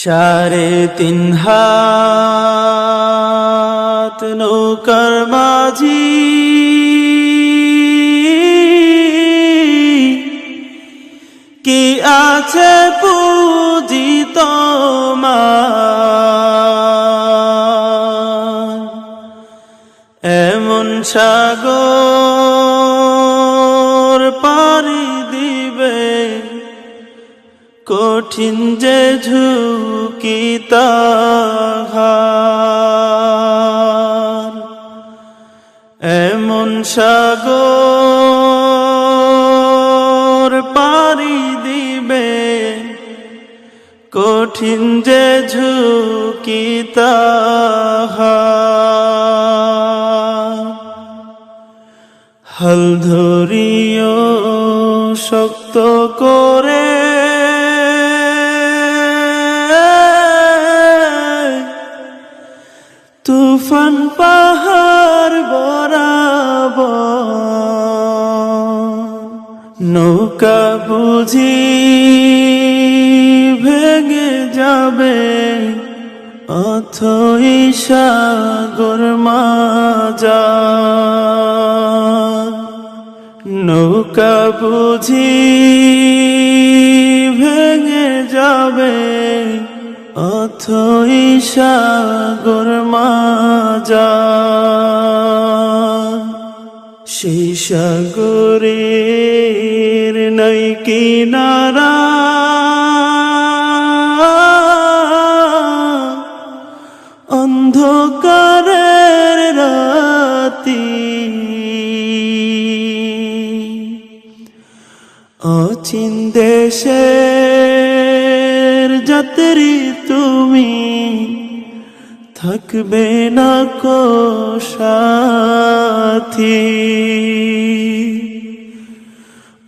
সাড়ে তিন হাত নৌকার মাঝি। কি আছে পুঁজি তোমার এমন সাগর কঠিন যে ঝুঁকি তাহার, এমন সাগর পারি দিবে, কঠিন যে ঝুঁকি তাহার। হাল ধরিও শক্ত করে বুঝি ভেঙে যাবে অথই সাগর মাজা। নৌকা বুঝি ভেঙে যাবে অথই সাগর মাজা। সেই সাগরের নাই কিনারা। অন্ধকারের রাতি। অচিন দেশের যাত্রী তুমি থাকবে না কো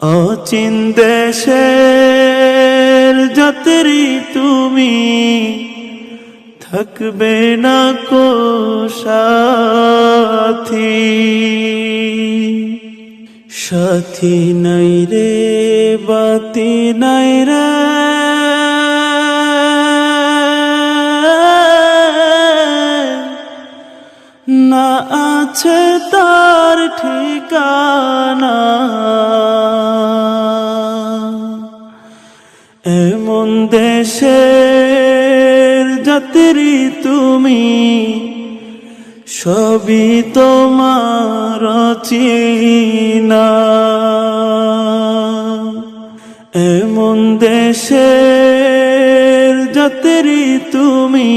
অচিন দেশের যাত্রী তুমি থাকবে না কো সাথী। সাথী নাই রে, বাতি নাই রে। না আছে তার ঠিকানা। দেশের যাত্রী তুমি, সবই তোমার চিনা এমন দেশের যাত্রী তুমি,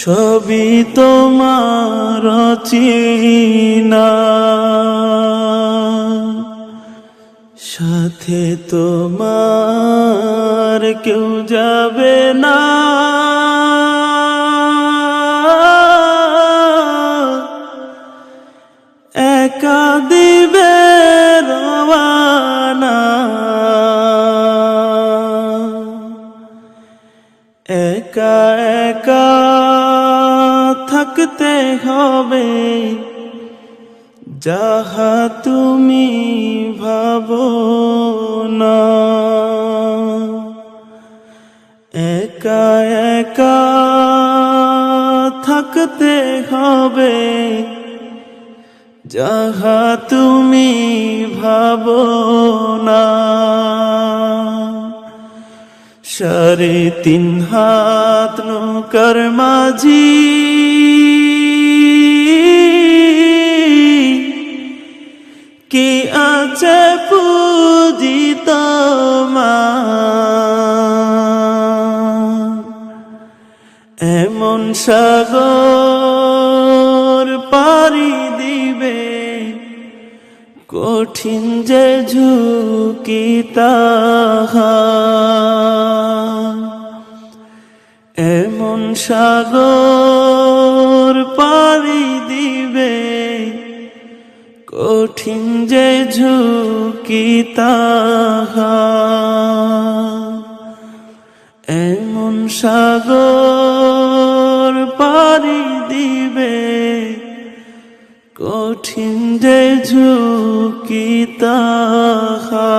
সবই তোমার চিনা সাথে তোমার কেউ যাবে না। একা দিবে রওয়ানা। একা একা থাকতে হবে। যাহা তুমি ভাবো না। একা একা থাকতে হবে। যাহা তুমি ভাবো না। সাড়ে তিন হাত নৌকার মাঝি এমন সাগর পারি দিবে, কঠিন যে ঝুঁকি এমন সাগর পারি দিবে, কঠিন যে ঝুঁকি তাহা এমন সাগর পারি দিবে? কঠিন যে ঝুঁকি তাহা।